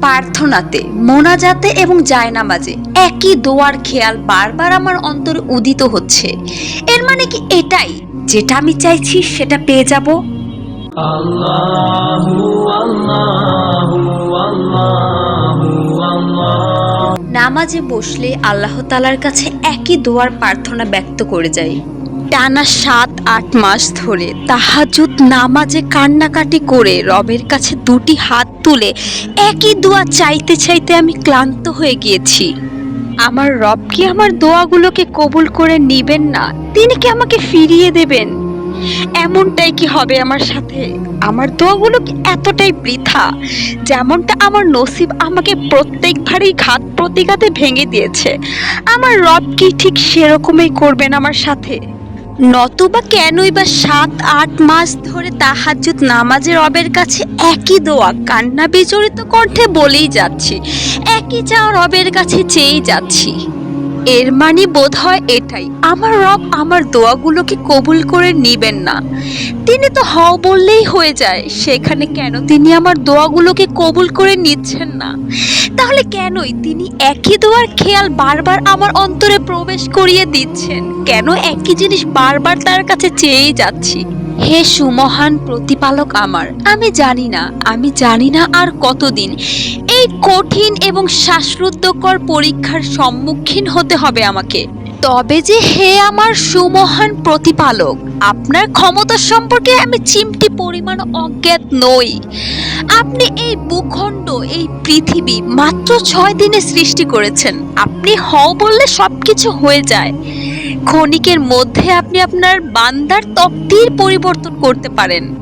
প্রার্থনাতে মোনাজাতে এবং জায়নামাজে একই দোয়ার খেয়াল বারবার আমার অন্তরে উদিত হচ্ছে। এর মানে কি এটাই? যেটা আমি চাইছি সেটা পেয়ে যাব? নামাজে বসলে আল্লাহ তালার কাছে একই দোয়ার প্রার্থনা ব্যক্ত করে যাই। টানা সাত, আট মাস ধরে তাহাজুদ নামাজে কান্নাকাটি করে রবের কাছে দুটি হাত তুলে একই দোয়া চাইতে চাইতে আমি ক্লান্ত হয়ে গিয়েছি। আমার রব কি আমার দোয়াগুলোকে কবুল করে নিবেন না? তিনি কি আমাকে ফিরিয়ে দেবেন? এমনটাই কি হবে আমার সাথে? আমার দোয়াগুলো কি এতটাই বৃথা? যেমনটা আমার নসিব আমাকে প্রত্যেকবারই ঘাত প্রতিঘাতে ভেঙে দিয়েছে। আমার রব কি ঠিক সেরকমই করবেন আমার সাথে? নতুবা কেনই বা সাত, আট মাস ধরে তাহাজ্জুদ নামাজের রবের কাছে একই দোয়া, কান্না বিচরিত কণ্ঠে বলেই যাচ্ছি। একই চাওয়া রবের কাছে চেয়েই যাচ্ছি। এর মানে বোধ হয় এটাই। আমার রব আমার দোয়াগুলোকে কবুল করে নিবেন না। তিনি তো হও বললেই হয়ে যায়, সেখানে কেন তিনি আমার দোয়াগুলোকে কবুল করে নিচ্ছেন না? তাহলে কেনই তিনি একই দোয়ার খেয়াল বারবার আমার অন্তরে প্রবেশ করিয়ে দিচ্ছেন? কেন একই জিনিস বারবার তার কাছে চেয়েই যাচ্ছি? হে সুমহান প্রতিপালক আমার, আমি জানি না, আমি জানি না আর কতদিন। এই কঠিন এবং শ্বাসরুদ্ধকর পরীক্ষার সম্মুখীন হতে হবে আমাকে। তবে যে হে আমার সুমহান প্রতিপালক, আপনার ক্ষমতা সম্পর্কে আমি চিমটি পরিমাণ অজ্ঞাত নই। আপনি এই ভূখণ্ড, এই পৃথিবী মাত্র ছয় দিনে সৃষ্টি করেছেন। আপনি হও বললে সবকিছু হয়ে যায়। ক্ষণিকের মধ্যে আপনি আপনার বান্দার তকদির পরিবর্তন করতে পারেন।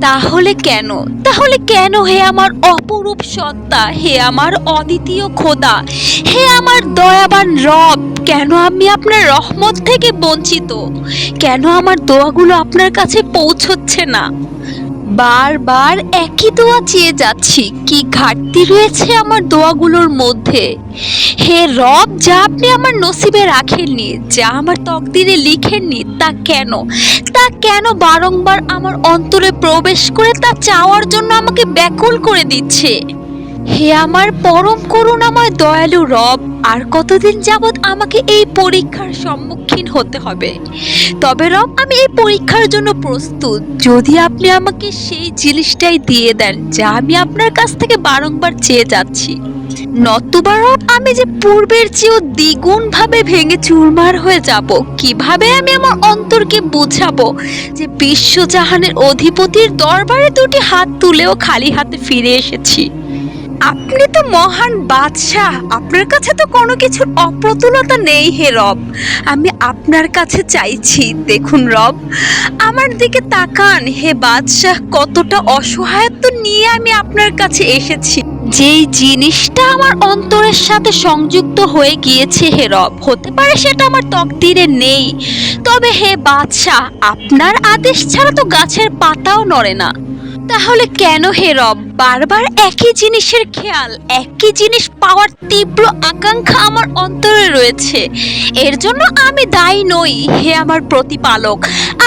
তাহলে কেন? তাহলে কেন হে আমার অপরূপ সত্তা? হে আমার অদ্বিতীয় খোদা? হে আমার দয়াবান রব? কেন আমি আপনার রহমত থেকে বঞ্চিত? কেন আমার দোয়াগুলো আপনার কাছে পৌঁছচ্ছে না? বারবার একই দোয়া চেয়ে যাচ্ছি। কি ঘাটতি রয়েছে আমার দোয়াগুলোর মধ্যে? হে রব, যা আপনি আমার নসিবে রাখেননি, যা আমার তকদিরে লিখেননি, তা কেন? তা কেন বারংবার আমার অন্তরে প্রবেশ করে তা চাওয়ার জন্য আমাকে ব্যাকুল করে দিচ্ছে? হে আমার পরম করুণাময় দয়ালু রব, আর কতদিন যাবৎ আমাকে এই পরীক্ষার সম্মুখীন হতে হবে? তবে রব, আমি এই পরীক্ষার জন্য প্রস্তুত। যদি আপনি আমাকে সেই জিনিসটাই দিয়ে দেন, যা আমি আপনার কাছ থেকে বারংবার চেয়ে যাচ্ছি। নতুবা রব, আমি যে পূর্বের চেয়েও দ্বিগুণ ভাবে ভেঙে চুরমার হয়ে যাব, কীভাবে আমি আমার অন্তরকে বুঝাবো যে বিশ্বজাহানের অধিপতির দরবারে দুটি হাত তুলেও খালি হাতে ফিরে এসেছি? আপনি তো মহান বাদশাহ। আপনার কাছে তো কোনো কিছুর অপ্রতুলতা নেই হে রব। আমি আপনার কাছে চাইছি, দেখুন রব, আমার দিকে তাকান। হে বাদশাহ, কতটা অসহায়ত্ব নিয়ে আমি আপনার কাছে এসেছি। যেই জিনিসটা আমার অন্তরের সাথে সংযুক্ত হয়ে গিয়েছে হে রব, হতে পারে সেটা আমার তকদিরে নেই। তবে হে বাদশাহ, আপনার আদেশ ছাড়া তো গাছের পাতাও নড়ে না। তাহলে কেন হে রব? বারবার একই জিনিসের খেয়াল, একই জিনিস পাওয়ার তীব্র আকাঙ্ক্ষা আমার অন্তরে রয়েছে। এর জন্য আমি দায়ী নই, হে আমার প্রতিপালক।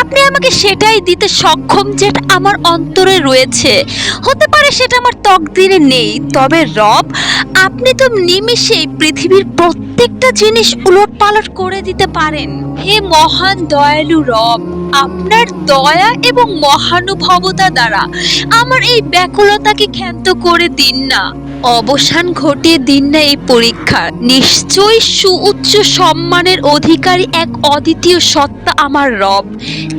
আপনি আমাকে সেটাই দিতে সক্ষম যেটা আমার অন্তরে রয়েছে। হতে পারে সেটা আমার তকদিরে নেই, তবে রব, আপনি তো নিমিষেই পৃথিবীর প্রত্যেকটা জিনিস উলট পালট করে দিতে পারেন। হে মহান দয়ালু রব, আপনার দয়া এবং মহানুভবতা দ্বারা আমার এই ব্যাকুলতাকে ক্ষান্ত করে দিন না। অবসান ঘটিয়ে দিন না এই পরীক্ষা। নিশ্চয়ই সুউচ্চ সম্মানের অধিকারী এক অদ্বিতীয় সত্তা আমার রব।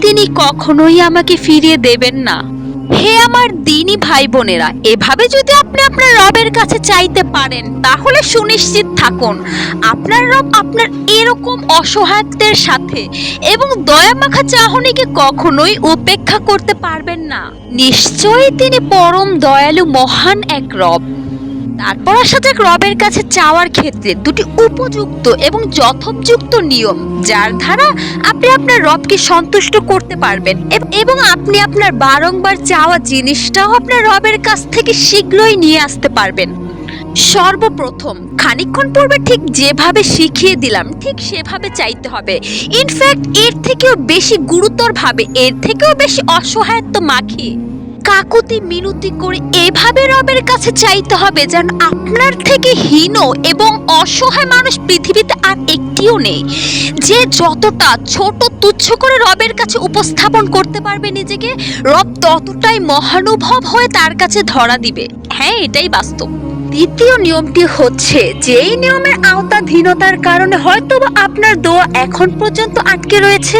তিনি কখনোই আমাকে ফিরিয়ে দেবেন না। হে আমার দিনই ভাই বোনেরা এভাবে যদি আপনি আপনার রবের কাছে চাইতে পারেন, তাহলে সুনিশ্চিত থাকুন, আপনার রব আপনার এরকম অসহায়ত্বের সাথে এবং দয়া দয়ামাখা চাহনিকে কখনোই উপেক্ষা করতে পারবেন না। নিশ্চয়ই তিনি পরম দয়ালু মহান এক রব। তারপর আসা যাক রবের কাছে চাওয়ার ক্ষেত্রে দুটি উপযুক্ত এবং যথোপযুক্ত নিয়ম, যার দ্বারা আপনি আপনার রবকে সন্তুষ্ট করতে পারবেন এবং আপনি আপনার বারংবার চাওয়া জিনিসটাও আপনার রবের কাছ থেকে শীঘ্রই নিয়ে আসতে পারবেন। সর্বপ্রথম, খানিকক্ষণ পূর্বে ঠিক যেভাবে শিখিয়ে দিলাম, ঠিক সেভাবে চাইতে হবে। ইনফ্যাক্ট, এর থেকেও বেশি গুরুতরভাবে, এর থেকেও বেশি অসহায়ত্ব মাখিয়ে। কাকুতি মিনতি করে এভাবে রবের কাছে চাইতে হবে যেন আপনার থেকে হীন এবং অসহায় মানুষ পৃথিবীতে আর একটিও নেই। যে যতটা ছোট তুচ্ছ করে রবের কাছে উপস্থাপন করতে পারবে নিজেকে, রব ততটাই মহানুভব হয়ে তার কাছে ধরা দিবে। হ্যাঁ এটাই বাস্তব। দ্বিতীয় নিয়মটি হচ্ছে, যেই নিয়মের আওতাধীনতার কারণে হয়তো আপনার দোয়া এখন পর্যন্ত আটকে রয়েছে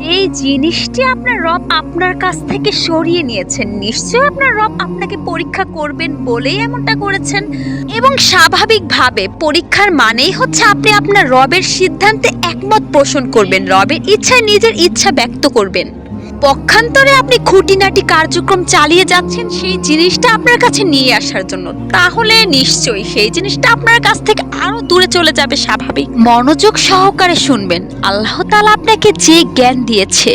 এই জিনিসটি আপনার রব আপনার কাছ থেকে সরিয়ে নিয়েছেন। নিশ্চয়ই আপনার রব আপনাকে পরীক্ষা করবেন বলেই এমনটা করেছেন। এবং স্বাভাবিকভাবে পরীক্ষার মানেই হচ্ছে আপনি আপনার রবের সিদ্ধান্তে একমত পোষণ করবেন, রবের ইচ্ছায় নিজের ইচ্ছা ব্যক্ত করবেন। পক্ষান্তরে আপনি খুঁটিনাটি কার্যক্রম চালিয়ে যাচ্ছেন, সেই জিনিসটা আপনার কাছে নিয়ে আসার জন্য। তাহলে নিশ্চয়ই সেই জিনিসটা আপনার কাছ থেকে আরও দূরে চলে যাবে স্বাভাবিক। মনোযোগ সহকারে শুনবেন। আল্লাহ তালা আপনাকে যে জ্ঞান দিয়েছে,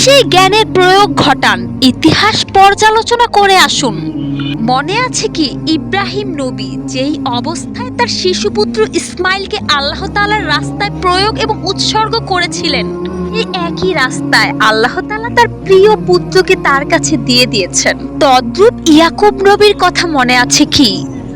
সেই জ্ঞানের প্রয়োগ ঘটান। ইতিহাস পর্যালোচনা করে আসুন। মনে আছে কি, ইব্রাহিম নবী যেই অবস্থায় তার শিশুপুত্র ইসমাইলকে আল্লাহ তাআলার রাস্তায় প্রয়োগ এবং উৎসর্গ করেছিলেন, এই একই রাস্তায় আল্লাহ তাআলা তার প্রিয় পুত্রকে তার কাছে দিয়ে দিয়েছেন। তদ্রূপ ইয়াকুব নবীর কথা মনে আছে কি?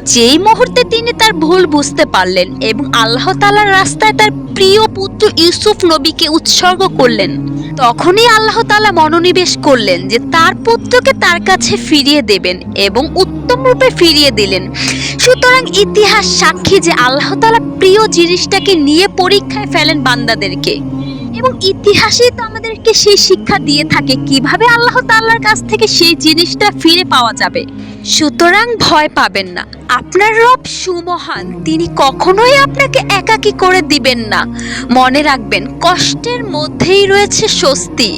যেই মুহূর্তে তিনি তার ভুল বুঝতে পারলেন এবং আল্লাহ তাআলার রাস্তায় তার প্রিয় পুত্র ইউসুফ নবীকে উৎসর্গ করলেন, তখনই আল্লাহ তাআলা মনোনিবেশ করলেন যে তার পুত্রকে তার কাছে ফিরিয়ে দেবেন এবং উত্তম রূপে ফিরিয়ে দিলেন। সুতরাং ইতিহাস সাক্ষী যে আল্লাহ তাআলা প্রিয় জিনিসটাকে নিয়ে পরীক্ষায় ফেলেন বান্দাদেরকে। এবং ইতিহাসেই তো আমাদেরকে সেই শিক্ষা দিয়ে থাকে কীভাবে আল্লাহ তাআলার কাছ থেকে সেই জিনিসটা ফিরে পাওয়া যাবে। সুতরাং ভয় পাবেন না। আপনার রব সুমহান, তিনি কখনোই আপনাকে একাকী করে দিবেন না। মনে রাখবেন, কষ্টের মধ্যেই রয়েছে স্বস্তি।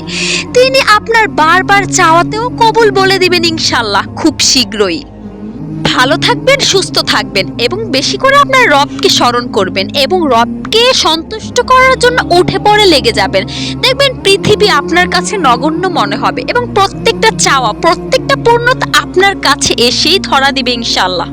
তিনি আপনার বারবার চাওয়াতেও কবুল বলে দিবেন ইনশাল্লাহ খুব শীঘ্রই। ভালো থাকবেন, সুস্থ থাকবেন এবং বেশি করে আপনার রবকে স্মরণ করবেন এবং রবকে সন্তুষ্ট করার জন্য উঠে পড়ে লেগে যাবেন। দেখবেন পৃথিবী আপনার কাছে নগণ্য মনে হবে এবং প্রত্যেকটা চাওয়া, প্রত্যেকটা পূর্ণতা আপনার কাছে এসেই ধরা দিবে ইনশাল্লাহ